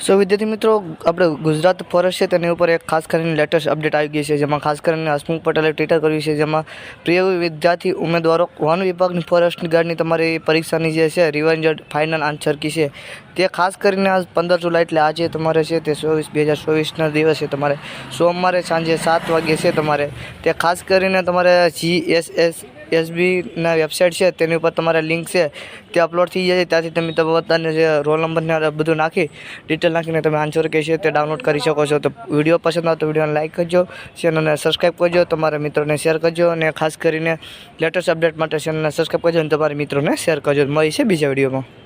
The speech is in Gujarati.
સો વિદ્યાર્થી મિત્રો, આપણે ગુજરાત ફોરેસ્ટ છે, તેની ઉપર એક ખાસ કરીને લેટેસ્ટ અપડેટ આવી ગઈ છે, જેમાં ખાસ કરીને હસમુખ પટેલે ટ્વિટર કર્યું છે, જેમાં પ્રિય વિદ્યાર્થી ઉમેદવારો વન વિભાગની ફોરેસ્ટ ગાર્ડની તમારી પરીક્ષાની જે છે રિવાઇન્ડ ફાઇનલ આન્સર કી છે. તે ખાસ કરીને આ પંદર જુલાઈ, એટલે આજે તમારે છે, તે ચોવીસ, બે હજાર ચોવીસના દિવસે તમારે સોમવારે સાંજે સાત વાગે છે, તમારે. તે ખાસ કરીને તમારે જી એસ એસ એસબીના વેબસાઇટ છે, તેની ઉપર તમારા લિંક છે, તે અપલોડ થઈ જાય ત્યાંથી તમે તમે જે રોલ નંબરને બધું નાખી, ડિટેલ નાખીને તમે આન્સર કે છે તે ડાઉનલોડ કરી શકો છો. તો વીડિયો પસંદ આવે તો વિડીયોને લાઇક કરજો ચેનલને સબસ્ક્રાઈબ કરજો, તમારા મિત્રોને શેર કરજો અને ખાસ કરીને લેટેસ્ટ અપડેટ માટે ચેનલને સબસ્ક્રાઈબ કરજો અને તમારા મિત્રોને શેર કરજો. મળી છે બીજા વિડીયોમાં.